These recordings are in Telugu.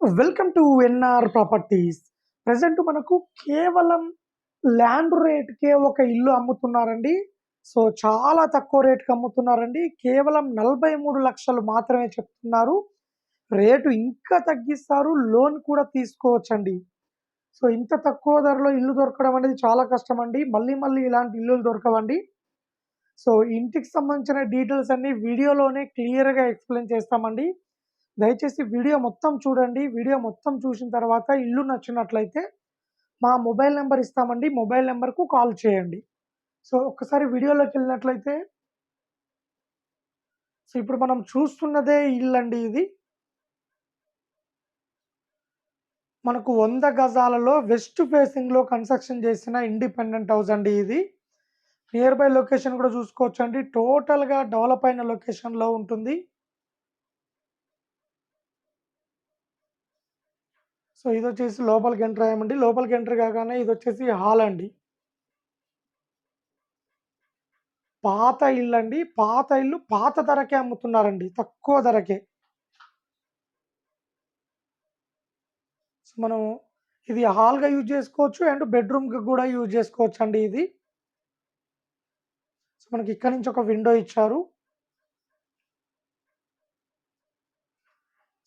Welcome to N R properties. Present మనకు కేవలం ల్యాండ్ రేట్కే ఒక ఇల్లు అమ్ముతున్నారండి. సో చాలా తక్కువ రేటుకి అమ్ముతున్నారండి. కేవలం నలభై మూడు లక్షలు మాత్రమే చెప్తున్నారు. రేటు ఇంకా తగ్గిస్తారు. లోన్ కూడా తీసుకోవచ్చండి. సో ఇంత తక్కువ ధరలో ఇల్లు దొరకడం అనేది చాలా కష్టం అండి మళ్ళీ మళ్ళీ ఇలాంటి ఇల్లులు దొరకవండి. సో ఇంటికి సంబంధించిన డీటెయిల్స్ అన్ని వీడియోలోనే క్లియర్గా ఎక్స్ప్లెయిన్ చేస్తామండి. దయచేసి వీడియో మొత్తం చూడండి. వీడియో మొత్తం చూసిన తర్వాత ఇల్లు నచ్చినట్లయితే మా మొబైల్ నెంబర్ ఇస్తామండి. మొబైల్ నెంబర్కు కాల్ చేయండి. సో ఒక్కసారి వీడియోలోకి వెళ్ళినట్లయితే సో ఇప్పుడు మనం చూస్తున్నదే ఇల్లు అండి ఇది. మనకు వంద గజాలలో వెస్ట్ ఫేసింగ్లో కన్స్ట్రక్షన్ చేసిన ఇండిపెండెంట్ హౌస్ అండి ఇది. నియర్ బై లొకేషన్ కూడా చూసుకోవచ్చు అండి టోటల్గా డెవలప్ అయిన లొకేషన్లో ఉంటుంది. సో ఇది వచ్చేసి లోపలికి ఎంటర్ అయ్యామండి. లోపలికి ఎంటర్ కాగానే ఇది వచ్చేసి హాల్ అండి. పాత ఇల్లు అండి పాత ఇల్లు పాత ధరకే అమ్ముతున్నారండి. తక్కువ ధరకే. సో మనం ఇది హాల్గా యూజ్ చేసుకోవచ్చు. అండ్ బెడ్రూమ్కి కూడా యూజ్ చేసుకోవచ్చు అండి ఇది. సో మనకి ఇక్కడ నుంచి ఒక విండో ఇచ్చారు.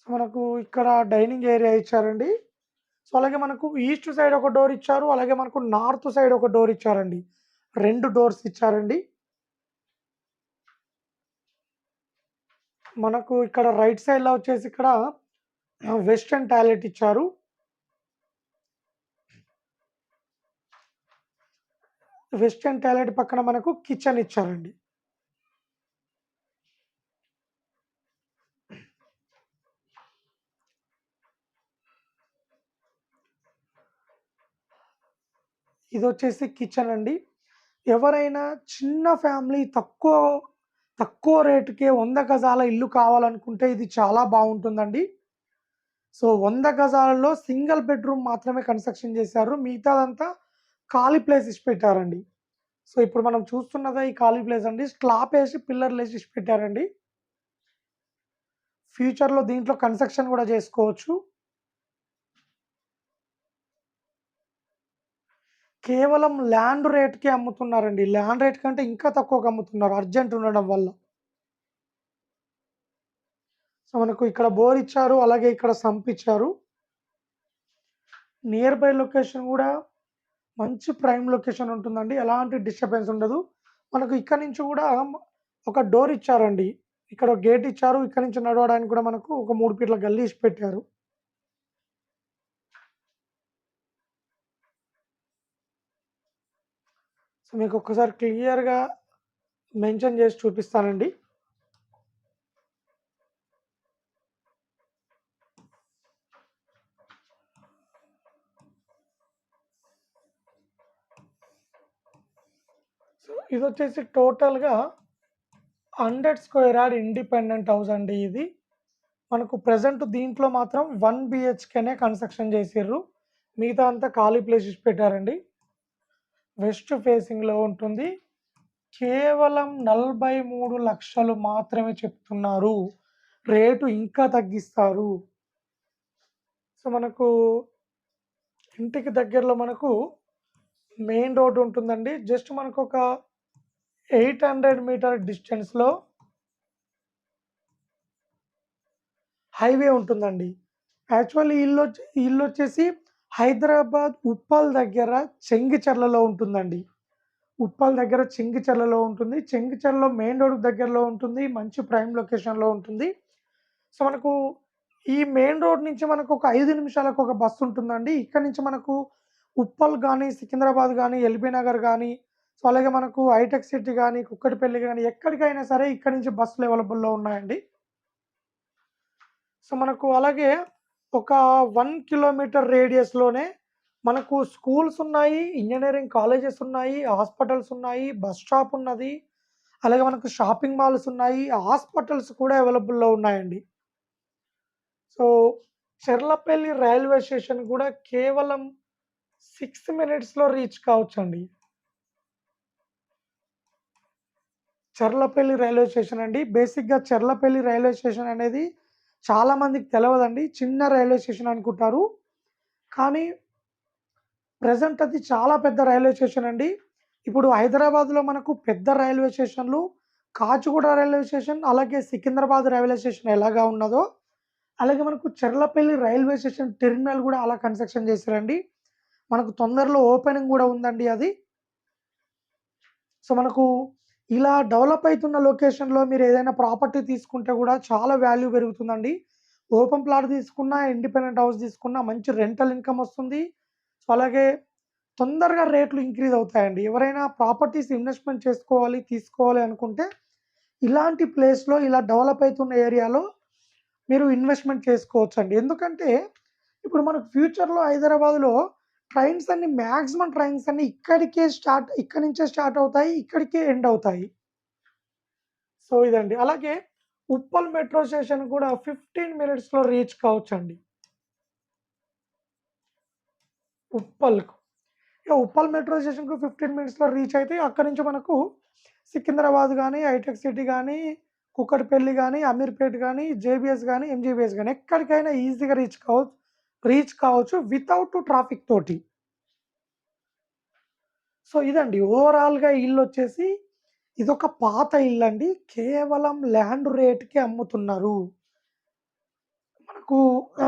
సో మనకు ఇక్కడ డైనింగ్ ఏరియా ఇచ్చారండి. సో అలాగే మనకు ఈస్ట్ సైడ్ ఒక డోర్ ఇచ్చారు. అలాగే మనకు నార్త్ సైడ్ ఒక డోర్ ఇచ్చారండి. రెండు డోర్స్ ఇచ్చారండి. మనకు ఇక్కడ రైట్ సైడ్లో వచ్చేసి ఇక్కడ వెస్టర్న్ టాయిలెట్ ఇచ్చారు. వెస్టర్న్ టాయిలెట్ పక్కన మనకు కిచెన్ ఇచ్చారండి. ఇది వచ్చేసి కిచెన్ అండి. ఎవరైనా చిన్న ఫ్యామిలీ తక్కువ తక్కువ రేటుకే వంద గజాల ఇల్లు కావాలనుకుంటే ఇది చాలా బాగుంటుందండి. సో వంద గజాలలో సింగిల్ బెడ్రూమ్ మాత్రమే కన్స్ట్రక్షన్ చేశారు. మిగతాదంతా ఖాళీ ప్లేస్ ఇచ్చి పెట్టారండి. సో ఇప్పుడు మనం చూస్తున్నదే ఈ ఖాళీ ప్లేస్ అండి. స్లాప్ వేసి పిల్లర్లు వేసి ఇచ్చి పెట్టారండి. ఫ్యూచర్లో దీంట్లో కన్స్ట్రక్షన్ కూడా చేసుకోవచ్చు. కేవలం ల్యాండ్ రేట్‌కే అమ్ముతున్నారండి. ల్యాండ్ రేట్ కంటే ఇంకా తక్కువకి అమ్ముతున్నారు అర్జెంట్ ఉండడం వల్ల. సో, మనకు ఇక్కడ బోర్ ఇచ్చారు. అలాగే ఇక్కడ సంప్ ఇచ్చారు. నియర్ బై లొకేషన్ కూడా మంచి ప్రైమ్ లొకేషన్ ఉంటుందండి. ఎలాంటి డిస్టర్బెన్స్ ఉండదు. మనకు ఇక్కడ నుంచి కూడా ఒక డోర్ ఇచ్చారండి. ఇక్కడ ఒక గేట్ ఇచ్చారు. ఇక్కడ నుంచి నడవడానికి కూడా మనకు ఒక మూడు ఫీట్ల గల్లీ ఇచ్చి పెట్టారు. సో, మీకు ఒక్కసారి క్లియర్‌గా మెన్షన్ చేసి చూపిస్తానండి. సో, ఇది వచ్చేసి టోటల్‌గా 100 స్క్వేర్ యార్డ్ ఇండిపెండెంట్ హౌస్ అండి ఇది. మనకు ప్రజెంట్ దీంట్లో మాత్రం వన్ బిహెచ్కేనే కన్స్ట్రక్షన్ చేసిర్రు. మిగతా అంతా ఖాళీ ప్లేసెస్ పెట్టారండి. వెస్ట్ ఫేసింగ్‌లో ఉంటుంది. కేవలం 43,00,000 మాత్రమే చెప్తున్నారు. రేటు ఇంకా తగ్గిస్తారు. సో, మనకు ఇంటికి దగ్గరలో మనకు మెయిన్ రోడ్ ఉంటుందండి. జస్ట్ మనకొక 800 మీటర్ డిస్టెన్స్‌లో హైవే ఉంటుందండి. యాక్చువల్లీ ఇల్లు వచ్చేసి హైదరాబాద్ ఉప్పల్ దగ్గర చెంగిచెర్లలో ఉంటుందండి. ఉప్పల్ దగ్గర చెంగిచెర్లలో ఉంటుంది. చెంగిచెర్లలో మెయిన్ రోడ్ దగ్గరలో ఉంటుంది. మంచి ప్రైమ్ లొకేషన్‌లో ఉంటుంది. సో, మనకు ఈ మెయిన్ రోడ్ నుంచి మనకు ఒక ఐదు నిమిషాలకు ఒక బస్సు ఉంటుందండి. ఇక్కడ నుంచి మనకు ఉప్పల్ కానీ సికింద్రాబాద్ కానీ ఎల్బీ నగర్ కానీ సో, అలాగే మనకు హైటెక్ సిటీ కానీ కుక్కటిపల్లి కానీ ఎక్కడికైనా సరే ఇక్కడ నుంచి బస్సులు అవైలబుల్‌లో ఉన్నాయండి. సో, మనకు అలాగే ఒక వన్ కిలోమీటర్ రేడియస్‌లోనే మనకు స్కూల్స్ ఉన్నాయి. ఇంజనీరింగ్ కాలేజెస్ ఉన్నాయి. హాస్పిటల్స్ ఉన్నాయి. బస్ స్టాప్ ఉన్నది. అలాగే మనకు షాపింగ్ మాల్స్ ఉన్నాయి. హాస్పిటల్స్ కూడా అవైలబుల్‌లో ఉన్నాయండి. సో, చెర్లపల్లి రైల్వే స్టేషన్ కూడా కేవలం సిక్స్ మినిట్స్‌లో రీచ్ కావచ్చండి. చెర్లపల్లి రైల్వే స్టేషన్ అండి. బేసిక్‌గా చెర్లపల్లి రైల్వే స్టేషన్ అనేది చాలా మందికి చిన్న రైల్వే స్టేషన్ అనుకుంటారు. కానీ ప్రజెంట్ అది చాలా పెద్ద రైల్వే స్టేషన్ అండి. ఇప్పుడు హైదరాబాద్‌లో మనకు పెద్ద రైల్వే స్టేషన్‌లు కాచిగూడ రైల్వే స్టేషన్, అలాగే సికింద్రాబాద్ రైల్వే స్టేషన్ ఎలాగా ఉన్నదో, అలాగే మనకు చెర్లపల్లి రైల్వే స్టేషన్ టెర్మినల్ కూడా అలా కన్‌స్ట్రక్షన్ చేశారండి. మనకు తొందరలో ఓపెనింగ్ కూడా ఉందండి అది. సో, మనకు ఇలా డెవలప్ అవుతున్న లొకేషన్‌లో మీరు ఏదైనా ప్రాపర్టీ తీసుకుంటే కూడా చాలా వాల్యూ పెరుగుతుందండి. ఓపెన్ ప్లాట్ తీసుకున్నా, ఇండిపెండెంట్ హౌస్ తీసుకున్నా మంచి రెంటల్ ఇన్‌కమ్ వస్తుంది. సో, అలాగే తొందరగా రేట్లు ఇంక్రీజ్ అవుతాయండి. ఎవరైనా ప్రాపర్టీస్ ఇన్వెస్ట్‌మెంట్ చేసుకోవాలి, తీసుకోవాలి అనుకుంటే ఇలాంటి ప్లేస్‌లో ఇలా డెవలప్ అవుతున్న ఏరియాలో మీరు ఇన్వెస్ట్‌మెంట్ చేసుకోవచ్చండి. ఎందుకంటే ఇప్పుడు మనకు ఫ్యూచర్‌లో హైదరాబాద్‌లో ట్రైన్స్ అన్ని మ్యాక్సిమం ట్రైన్స్ అన్నీ ఇక్కడికే స్టార్ట్ ఇక్కడి నుంచే స్టార్ట్ అవుతాయి. ఇక్కడికే ఎండ్ అవుతాయి. సో, ఇదండి. అలాగే ఉప్పల్ మెట్రో స్టేషన్ కూడా 15 మినిట్స్‌లో రీచ్ కావచ్చు అండి ఉప్పల్‌కు. ఇక ఉప్పల్ మెట్రో స్టేషన్‌కు 15 మినిట్స్‌లో రీచ్ అయితే అక్కడి నుంచి మనకు సికింద్రాబాద్ కానీ హైటెక్ సిటీ కానీ కూకట్పల్లి కానీ అమీర్పేట్ కానీ జేబీఎస్ కానీ ఎంజీబీఎస్ కానీ ఎక్కడికైనా ఈజీగా రీచ్ కావచ్చు రీచ్ కావచ్చు వితౌట్ ట్రాఫిక్ తోటి. సో, ఇదండి. ఓవరాల్‌గా ఇల్లు వచ్చేసి ఇది ఇదొక పాత ఇల్లు అండి కేవలం ల్యాండ్ రేట్‌కి అమ్ముతున్నారు. మనకు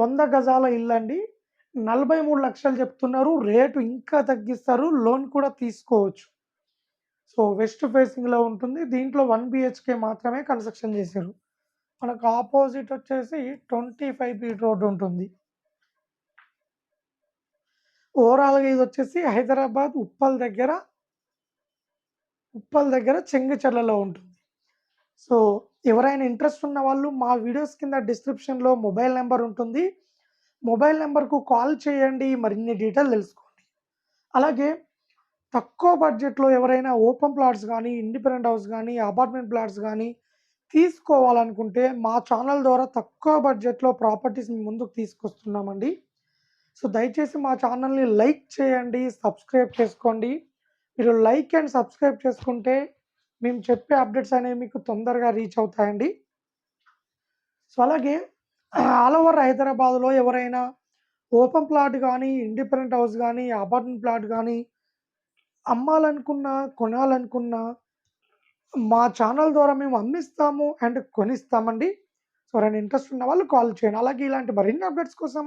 వంద గజాల ఇల్లు అండి నలభై మూడు లక్షలు చెప్తున్నారు. రేటు ఇంకా తగ్గిస్తారు. లోన్ కూడా తీసుకోవచ్చు. సో, వెస్ట్ ఫేసింగ్‌లో ఉంటుంది. దీంట్లో వన్ బీహెచ్‌కే మాత్రమే కన్‌స్ట్రక్షన్ చేశారు. మనకు ఆపోజిట్ వచ్చేసి 25 ఫీట్ రోడ్ ఉంటుంది. ఓవరాల్‌గా ఇదొచ్చేసి హైదరాబాద్ ఉప్పల్ దగ్గర ఉప్పల్ దగ్గర చెంగిచెర్లలో ఉంటుంది. సో, ఎవరైనా ఇంట్రెస్ట్ ఉన్న వాళ్ళు మా వీడియోస్ కింద డిస్క్రిప్షన్‌లో మొబైల్ నెంబర్ ఉంటుంది. మొబైల్ నెంబర్కు కాల్ చేయండి. మరిన్ని డీటెయిల్ తెలుసుకోండి. అలాగే తక్కువ బడ్జెట్‌లో ఎవరైనా ఓపెన్ ప్లాట్స్ కానీ ఇండిపెండెంట్ హౌస్ కానీ అపార్ట్మెంట్ ప్లాట్స్ కానీ తీసుకోవాలనుకుంటే మా ఛానల్ ద్వారా తక్కువ బడ్జెట్‌లో ప్రాపర్టీస్ ముందుకు తీసుకొస్తున్నామండి. సో, దయచేసి మా ఛానల్‌ని లైక్ చేయండి. సబ్స్క్రైబ్ చేసుకోండి. మీరు లైక్ అండ్ సబ్స్క్రైబ్ చేసుకుంటే మేము చెప్పే అప్డేట్స్ అనేవి మీకు తొందరగా రీచ్ అవుతాయండి. సో, అలాగే ఆల్ ఓవర్ హైదరాబాద్‌లో ఎవరైనా ఓపెన్ ప్లాట్ కానీ ఇండిపెండెంట్ హౌస్ కానీ అపార్ట్మెంట్ ప్లాట్ కానీ అమ్మాలనుకున్నా, కొనాలనుకున్నా మా ఛానల్ ద్వారా మేము అమ్మిస్తాము అండ్ కొనిస్తామండి. సో, ఎవరైనా ఇంట్రెస్ట్ ఉన్న వాళ్ళు కాల్ చేయండి. అలాగే ఇలాంటి మరిన్ని అప్డేట్స్ కోసం